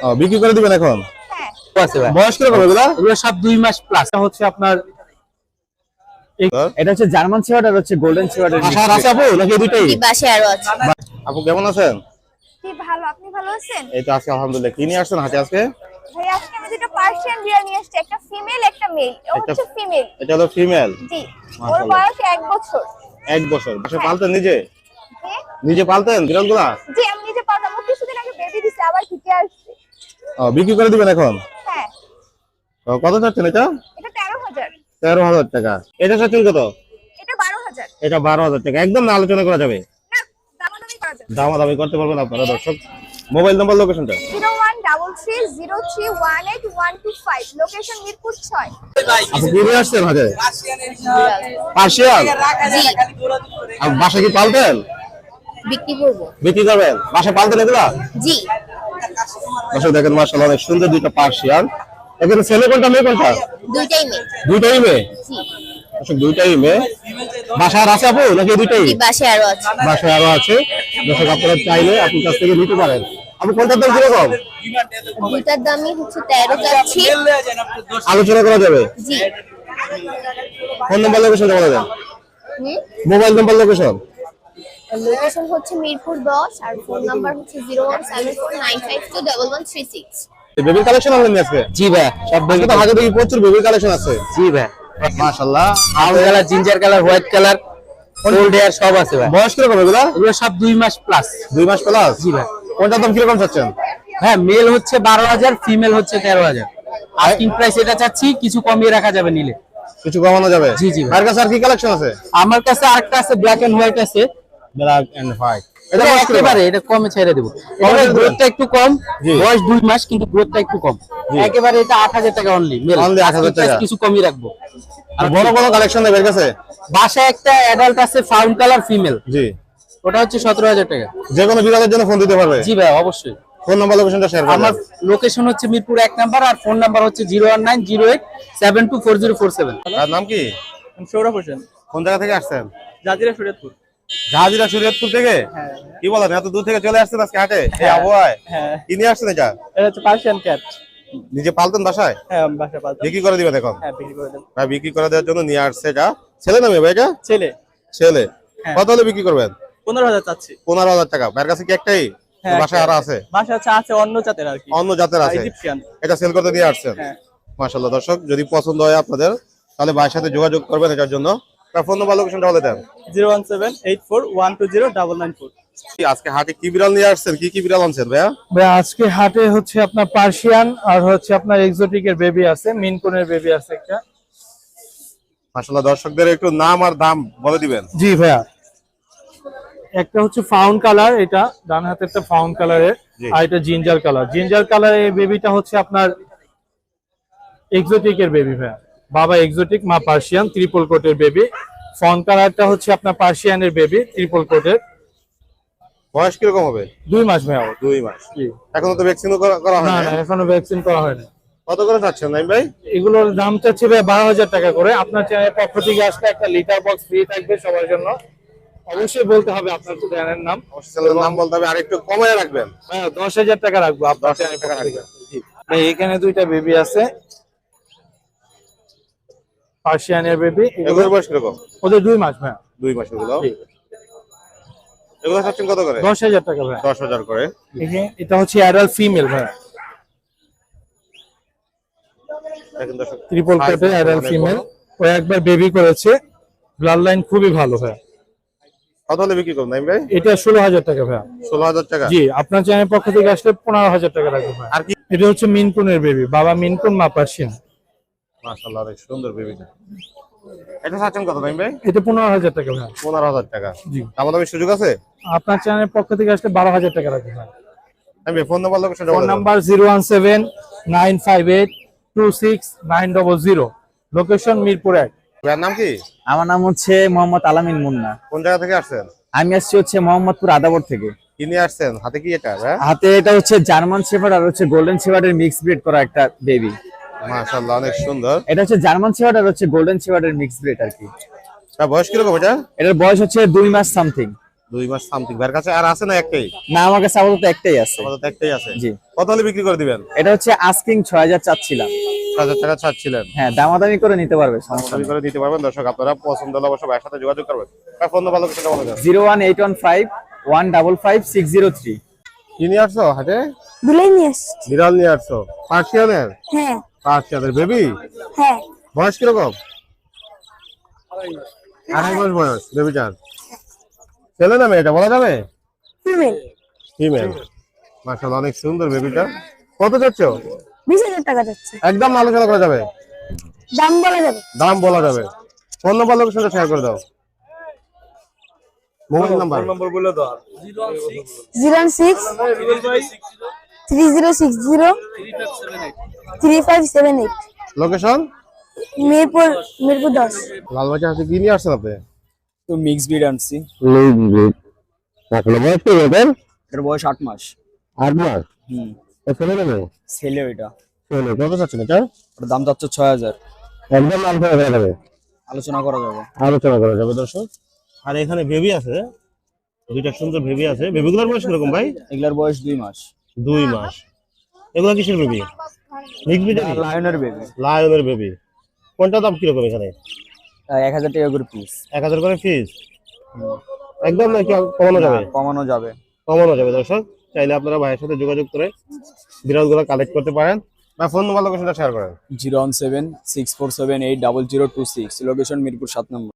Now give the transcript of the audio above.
ও, বিক্রি করে দিবেন এখন? হ্যাঁ। বয়স কীরকম এগুলা? এগুলো সব দুই মাস প্লাস হচ্ছে আপনার এটা হচ্ছে জার্মান শেওয়ার্ড আর হচ্ছে গোল্ডেন শেওয়ার্ড আর আছে আপু? নাকি এই দুইটাই? বাসে আরও আছে। আপু কেমন আছেন? কি ভালো। আপনি ভালো আছেন? এই তো আলহামদুলিল্লাহ। কি নিয়ে আসছেন হাতে আজকে? ভাই আজকে আমি দুটো পার্সিয়ান বিড়াল নিয়ে এসেছি একটা ফিমেল একটা মেল ও হচ্ছে ফিমেল এটা হলো ফিমেল জি। ওর বয়স এক বছর। এক বছর। বাসা পালতেন নিজে? নিজে পালতেন বিড়ালগুলা? জি আমি নিজে পাঠাবো কিছুদিন আগে বেবি দিছে আবার আসছে। বিক্রি করে দিবেন এখন? হ্যাঁ। ও, কত চাচ্ছেন এটা? এটা তেরো হাজার। টাকা। এটা চাচ্ছেন কত? এটা বারো হাজার। টাকা। একদম না আলোচনা করা যাবে? যাবে। দামাদামি করতে পারবেন আপনারা দর্শক। মোবাইল নাম্বার লোকেশনটা? বাসা কি পালতেন? বিক্রি করব। বিক্রি করবেন? বাসা পালতেন এগুলা? জি। দর্শক দেখেন মার্শাল অনেক সুন্দর দুইটা পার্সিয়াল এখানে ছেলে কোনটা মেয়ে কোনটা? দুইটাই মেয়ে। দুইটাই মেয়ে? দর্শক দুইটাই মেয়ে। আছে আপু নাকি দুইটাই? কি আরও আছে। বাসায় আরও আছে। দর্শক আপনারা চাইলে আপনার কাছ থেকে নিতে পারেন। আপনি কোনটার দাম কীরকম? দুইটার দামই হচ্ছে তেরো যাচ্ছি আলোচনা করা যাবে? জি। ফোন নাম্বার লোকেশনটা বলে হুম? মোবাইল নাম্বার লোকেশন লোকেশন হচ্ছে মিরপুর দশ আর ফোন নাম্বার হচ্ছে zero one seven four nine five two double one three six বেবির কালেকশন আনলেন আজকে জি ভাই সব আজকে তো হাতে দেখি প্রচুর বেবির কালেকশন আছে। জি ভাই। মাশাআল্লাহ। Brown colour ginger colour white colour gold hair সব আছে ভাই। বয়স কীরকম এগুলা? এগুলো সব দুই মাস প্লাস দুই মাস প্লাস জি ভাই। কোনটার দাম কীরকম চাচ্ছেন? হ্যাঁ মেল হচ্ছে বারো হাজার ফিমেল হচ্ছে তেরো হাজার। আস্কিং প্রাইস এটা চাচ্ছি কিছু কমিয়ে রাখা যাবে নিলে। কিছু কমানো যাবে? জি, জি। আর কাছে আর কি কালেকশন আছে? আমার কাছে আরেকটা আছে ব্ল্যাক এন্ড হোয়াইট আছে। Black and white. এটা একেবারে এটা কমে ছেড়ে দেবো। দেবেন? গ্রোথটা একটু কম বয়স দুই মাস কিন্তু গ্রোথটা একটু কম। একেবারে এটা আট হাজার টাকা অনলি Only 8,000 টাকা। কিছু কমিয়ে রাখব। আর বড় বড় কালেকশন দেবে কাছে বাসায় একটা অ্যাডাল্ট আছে ফাউন্ড কালার ফিমেল জি। ওটা হচ্ছে সতেরো হাজার টাকা। যে কোনো বিড়ালের জন্য ফোন দিতে পারবে। জি ভাই অবশ্যই। ফোন নাম্বার লোকেশনটা শেয়ার আমার লোকেশন হচ্ছে মিরপুর এক নাম্বার আর ফোন নাম্বার হচ্ছে zero one nine zero eight seven two four zero four seven. তার নাম কি? সৌরভ হোসেন। কোন জায়গা থেকে আসছেন? জাজিরা শরীয়তপুর জাহাজিরা শরীয়তপুর থেকে? কি বলেন এত দূর থেকে চলে আসছেন আজকে হাটে? এই আবহাওয়ায়? হ্যাঁ। কি নিয়ে আসছেন এটা? এটা হচ্ছে পার্সিয়ান ক্যাট। নিজে পালতেন বাসায়? হ্যাঁ বাসা পালতাম। বিক্রি করে দিবেন এখন? হ্যাঁ বিক্রি করে দেন ভাই বিক্রি করে দেওয়ার জন্য নিয়ে আসছে এটা। ছেলে না ভাই এটা? ছেলে। ছেলে। হ্যাঁ। কত হলে বিক্রি করবেন? চাচ্ছি। টাকা। ভাইয়ের কাছে কি একটাই? হ্যাঁ, বাসায় আরও আছে? বাসা আছে আছে অন্য জাতের আর কি। অন্য জাতের আছে। ইজিপশিয়ান এটা সেল করতে নিয়ে আসছেন? হ্যাঁ। দর্শক যদি পছন্দ হয় আপনাদের তাহলে ভাইয়ের সাথে যোগাযোগ করবেন এটার জন্য। তার ফোন নাম্বার লোকেশনটা বলে দেন। Zero one seven eight four one two zero double nine four. আজকে হাটে কি বিড়াল নিয়ে আসছেন? কি কি বিড়াল আনছেন ভাইয়া? ভাই আজকে হাটে হচ্ছে আপনার পার্সিয়ান আর হচ্ছে আপনার এক্সোটিকের বেবি আছে মিনকুনের বেবি আছে একটা। মাশাল্লাহ দর্শকদের একটু নাম আর দাম বলে দিবেন। জি ভাইয়া। একটা হচ্ছে ফাউন্ড কালার এটা ডান হাতে একটা ফাউন্ড কালারের। আর এটা জিঞ্জার কালার। জিঞ্জার কালারের এই বেবিটা হচ্ছে আপনার এক্সোটিক এর বেবি ভাইয়া। বাবা এক্সোটিক মা পার্সিয়ান ত্রিপল কোটের বেবি ফাউন্ড কালারটা হচ্ছে আপনার পার্সিয়ানের বেবি ত্রিপল কোটের বয়স কীরকম হবে? দুই মাস ওর। দুই মাস। এখনও তো ভ্যাকসিনও করা হয় না না না এখনও ভ্যাকসিন করা হয়নি কত করে চাচ্ছেন নাইম ভাই? এগুলোর দাম চাচ্ছি ভাই বারো হাজার টাকা করে। আপনার চ্যানেলের পক্ষ থেকে আসলে একটা লিটার বক্স ফ্রি থাকবে সবার জন্য। অবশ্যই বলতে হবে আপনার চ্যানেলের নাম। অবশ্যই নাম বলতে হবে। আর একটু কমায় রাখবেন। হ্যাঁ দশ হাজার টাকা রাখব। আপনার টাকা রাখবেন। ভাই এখানে দুইটা বেবি আছে। পার্সিয়ানের বেবি এগুলোর বয়স কীরকম? ওদের দুই মাস ভাই দুই মাস এগুলো? এগুলো চাচ্ছেন কত করে? দশ হাজার টাকা ভাই দশ হাজার করে। এটা হচ্ছে অ্যাডাল্ট ফিমেল ভাই কোটে অ্যাডাল্ট অনেক ফিমেল ও একবার বেবি করেছে। ব্লাড লাইন খুবই ভালো ভাই কত হলে বিক্রি করুন নাইম ভাই? এটা ষোলো হাজার টাকা ভাই ষোলো হাজার টাকা? জি আপনার চ্যানেলের পক্ষ থেকে আসলে পনেরো হাজার টাকা রাখব ভাই আর কি? এটা হচ্ছে মিনকুনের বেবি বাবা মিনকুন মা পার্সিয়ান। মাশাআল্লাহ অনেক সুন্দর বেবিটা এটা চাচ্ছেন কত নাইম ভাই? এটা পনেরো হাজার টাকা ভাই। পনেরো হাজার টাকা। জি। আমার দামের সুযোগ আছে? আপনার চ্যানেলের পক্ষ থেকে আসলে বারো হাজার টাকা রাখব ভাই। নাইম ভাই phone number location phone number zero one seven nine five eight two six nine double zero location Mirpur এক। ভাইয়ের নাম কি? আমার নাম হচ্ছে মোহাম্মদ আলামিন মুন্না। কোন জায়গা থেকে আসছেন? আমি আসছি হচ্ছে মোহাম্মদপুর আদাবর থেকে। কি নিয়ে আসছেন? হাতে কি এটা হাতে এটা হচ্ছে জার্মান শেফার্ড আর হচ্ছে গোল্ডেন শেফার্ডের মিক্স ব্রিড করা একটা বেবি মাশাআল্লাহ অনেক সুন্দর। এটা হচ্ছে জার্মান শেফার্ড আর হচ্ছে গোল্ডেন শেফার্ডের মিক্স ব্রিড আর কি। তার বয়স কীরকম এটা? এটার বয়স হচ্ছে দুই মাস সামথিং দুই মাস সামথিং ভাইয়ের কাছে আর আছে না একটাই? না আমার কাছে আপাতত একটাই আছে। আমাদের তো একটাই আছে। জি। কত হলে বিক্রি করে দিবেন? এটা হচ্ছে আস্কিং ছয় হাজার চাচ্ছিলাম। ছ হাজার টাকা ছাড়ছিলেন হ্যাঁ দামাদামি করে নিতে পারবে দাবি করে দিতে পারবেন। দর্শক আপনারা পছন্দ হলে অবশ্যই ভাইয়ের সাথে যোগাযোগ করবেন। ভাই ফোন নাম্বার লোকেশনটা বলে দেন। Zero one eight one five one double five six zero three. কি নিয়ে আসছো হাটে? দুলাই নিয়ে আসছি। বিড়াল নিয়ে আসছো। পার্সিয়ানের? হ্যাঁ। পার্সিয়ানের বেবি হ্যাঁ। বয়স কীরকম? আড়াই মাস বয়স বেবিটার ছেলে না মেয়েটা বলা যাবে? ফিমেল ফিমেল মাশাআল্লাহ অনেক সুন্দর বেবিটা কত যাচ্ছ বিশ টাকা যাচ্ছে। একদম আলোচনা করা যাবে? দাম বলা যাবে। দাম বলা যাবে। ফোন নাম্বার লোকেশনটা শেয়ার করে দাও। Mobile number. Zero six. Three zero six zero three five seven eight location Mirpur Mirpur দশ। লালবাজার হাতে কি নিয়ে আসছেন আপনি? তো মিক্স আনছি। বয়স কি আট মাস। আট মাস? হুম। ছেলে না? ছেলে ওইটা। ছেলে। কত চাচ্ছেন এটা? ওর দাম যাচ্ছে ছয় হাজার। একদম আলোচনা করা যাবে। আলোচনা করা যাবে। আলোচনা করা যাবে দর্শক। আর এখানে বেবি আছে। দুইটা সুন্দর বেবি আছে। বেবিগুলোর বয়স কীরকম ভাই? এগুলার বয়স দুই মাস। দুই মাস। এগুলো কিসের বেবি? মিক্স ব্রিডের লায়নের বেবি। লায়নের বেবি। কোনটা দাম কীরকম এখানে? এক হাজার টাকা করে পিস এক হাজার করে ফিস একদম নাকি কমানো যাবে? কমানো যাবে। কমানো যাবে দর্শক। চাইলে আপনারা ভাইয়ের সাথে যোগাযোগ করে বিড়ালগুলো কালেক্ট করতে পারেন বা ফোন নাম্বার লোকেশনটা শেয়ার করেন। Zero one seven six four seven eight double zero two six. Location Mirpur সাত নম্বর।